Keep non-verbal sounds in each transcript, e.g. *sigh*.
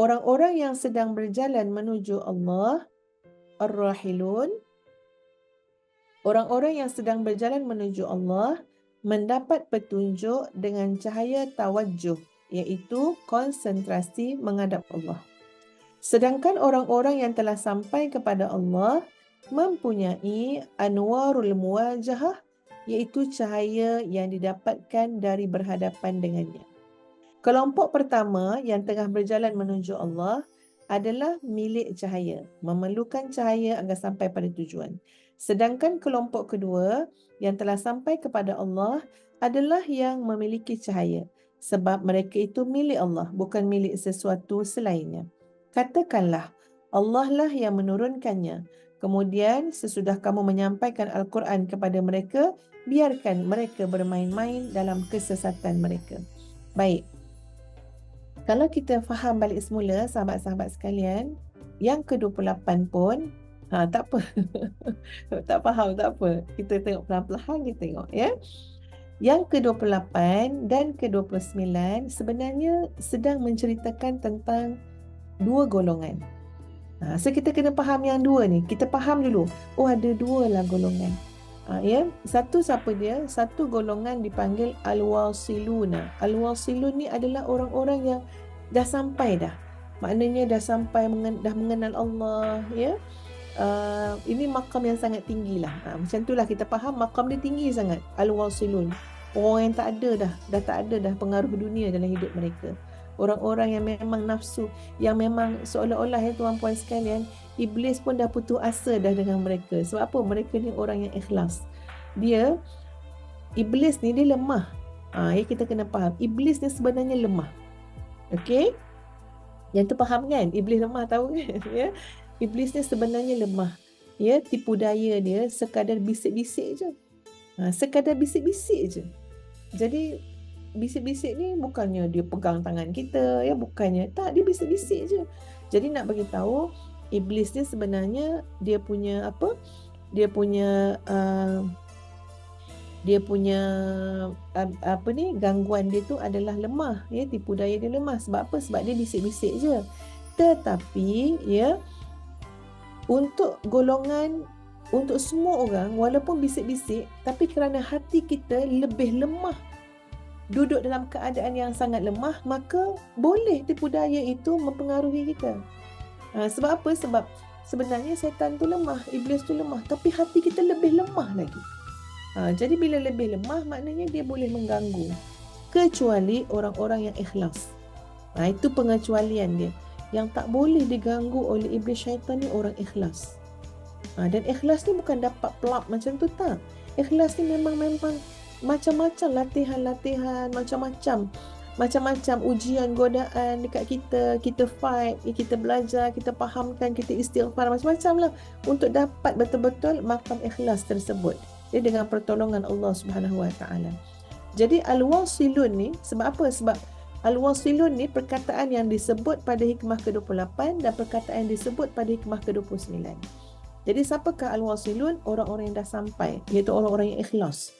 orang-orang yang sedang berjalan menuju Allah ar-rahilun. Orang-orang yang sedang berjalan menuju Allah mendapat petunjuk dengan cahaya tawajjuh iaitu konsentrasi menghadap Allah. Sedangkan orang-orang yang telah sampai kepada Allah mempunyai anwarul muwajahah iaitu cahaya yang didapatkan dari berhadapan dengannya Kelompok pertama yang tengah berjalan menuju Allah adalah milik cahaya, memerlukan cahaya agar sampai pada tujuan. Sedangkan kelompok kedua yang telah sampai kepada Allah adalah yang memiliki cahaya sebab mereka itu milik Allah, bukan milik sesuatu selainnya. Katakanlah, Allah lah yang menurunkannya. Kemudian sesudah kamu menyampaikan Al-Quran kepada mereka, biarkan mereka bermain-main dalam kesesatan mereka. Baik, kalau kita faham balik semula sahabat-sahabat sekalian yang ke-28 pun ha tak apa. *laughs* Tak faham tak apa. Kita tengok pelan-pelan kita tengok ya. Yang ke-28 dan ke-29 sebenarnya sedang menceritakan tentang dua golongan. Ha, so kita kena faham yang dua ni. Kita faham dulu oh ada dua lah golongan Ha, ya, satu siapa dia? Satu golongan dipanggil al-wasiluna. Al-wasilun ni adalah orang-orang yang dah sampai dah. Maknanya dah sampai mengen- dah mengenal Allah, ya. Uh, ini makam yang sangat tinggi lah. Ha, macam itulah kita faham makam dia tinggi sangat. Al-wasilun. Orang yang tak ada dah, dah tak ada dah pengaruh dunia dalam hidup mereka. Orang-orang yang memang nafsu, yang memang seolah-olah ya tuan puan sekalian, iblis pun dah putus asa dah dengan mereka. Sebab apa? Mereka ni orang yang ikhlas. Dia iblis ni dia lemah. Ah, ha, ya kita kena faham. Iblis ni sebenarnya lemah. Okey? Yang tu faham kan? Iblis lemah tahu kan? *laughs* ya. Iblis ni sebenarnya lemah. Ya, tipu daya dia sekadar bisik-bisik je. Ha, sekadar bisik-bisik je. Jadi bisik-bisik ni bukannya dia pegang tangan kita ya bukannya. Tak dia bisik-bisik je. Jadi nak bagi tahu iblis ni sebenarnya dia punya apa? Dia punya uh, dia punya uh, apa ni gangguan dia tu adalah lemah ya tipu daya dia lemah. Sebab apa? Sebab dia bisik-bisik je. Tetapi ya untuk golongan untuk semua orang walaupun bisik-bisik tapi kerana hati kita lebih lemah duduk dalam keadaan yang sangat lemah maka boleh tipu daya itu mempengaruhi kita Ha, sebab apa? Sebab sebenarnya setan tu lemah, iblis tu lemah, tapi hati kita lebih lemah lagi. Ha, jadi bila lebih lemah, maknanya dia boleh mengganggu. Kecuali orang-orang yang ikhlas. Ha, itu pengecualian dia. Yang tak boleh diganggu oleh iblis syaitan ni orang ikhlas. Ha, dan ikhlas ni bukan dapat pelak macam tu tak. Ikhlas ni memang memang macam-macam latihan-latihan, macam-macam macam-macam ujian godaan dekat kita. Kita fight kita belajar kita fahamkan kita istighfar macam-macam lah. Untuk dapat betul-betul makam ikhlas tersebut. Dia dengan pertolongan Allah Subhanahu Wa Taala. Jadi al-wasilun ni sebab apa? Sebab al-wasilun ni perkataan yang disebut pada hikmah ke-28 dan perkataan yang disebut pada hikmah ke-29. Jadi siapakah al-wasilun? Orang-orang yang dah sampai iaitu orang-orang yang ikhlas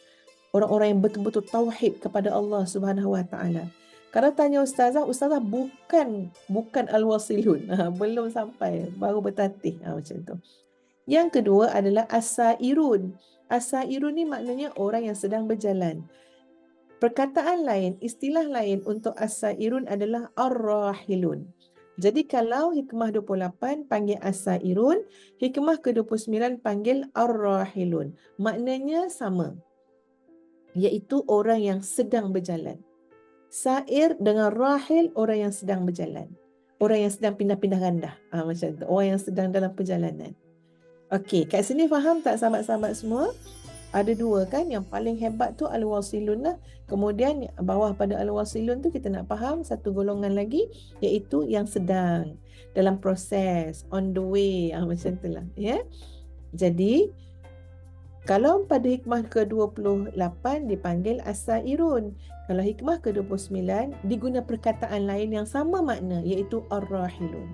orang-orang yang betul-betul tauhid kepada Allah Subhanahu Wa Taala kalau tanya ustazah, ustazah bukan bukan al-wasilun. Ha, *laughs* belum sampai, baru bertatih ha, macam tu. Yang kedua adalah asairun. Asairun ni maknanya orang yang sedang berjalan. Perkataan lain, istilah lain untuk asairun adalah ar-rahilun. Jadi kalau hikmah 28 panggil asairun, hikmah ke-29 panggil ar-rahilun. Maknanya sama. Iaitu orang yang sedang berjalan. Sair dengan rahil orang yang sedang berjalan. Orang yang sedang pindah-pindah gandah. Ha, macam tu. Orang yang sedang dalam perjalanan. Okey, kat sini faham tak sahabat-sahabat semua? Ada dua kan yang paling hebat tu al-wasilun lah. Kemudian bawah pada al-wasilun tu kita nak faham satu golongan lagi iaitu yang sedang dalam proses on the way ah macam itulah ya. Jadi kalau pada hikmah ke-28 dipanggil asairun. Kalau hikmah ke-29 diguna perkataan lain yang sama makna iaitu ar-rahilun.